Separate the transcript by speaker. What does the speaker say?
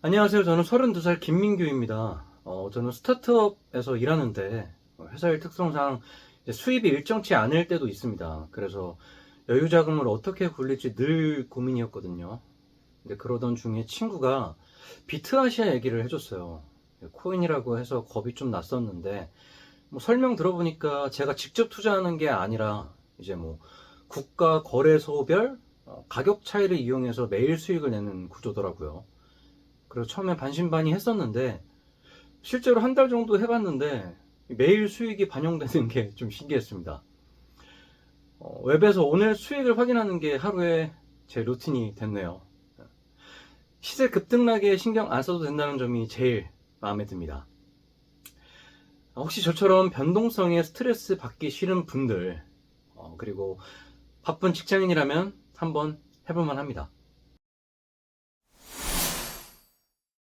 Speaker 1: 안녕하세요. 저는 32살 김민규입니다. 어, 저는 스타트업에서 일하는데 회사 일 특성상 수입이 일정치 않을 때도 있습니다. 그래서 여유 자금을 어떻게 굴릴지 늘 고민이었거든요. 근데 그러던 중에 친구가 비트아시아 얘기를 해줬어요. 코인이라고 해서 겁이 좀 났었는데 뭐 설명 들어보니까 제가 직접 투자하는 게 아니라 이제 뭐 국가 거래소별 어, 가격 차이를 이용해서 매일 수익을 내는 구조더라고요. 그래서 처음에 반신반의 했었는데 실제로 한 달 정도 해봤는데 매일 수익이 반영되는 게 좀 신기했습니다. 어, 웹에서 오늘 수익을 확인하는 게 하루에 제 루틴이 됐네요. 시세 급등락에 신경 안 써도 된다는 점이 제일 마음에 듭니다. 혹시 저처럼 변동성에 스트레스 받기 싫은 분들, 어, 그리고 바쁜 직장인이라면 한번 해볼만 합니다.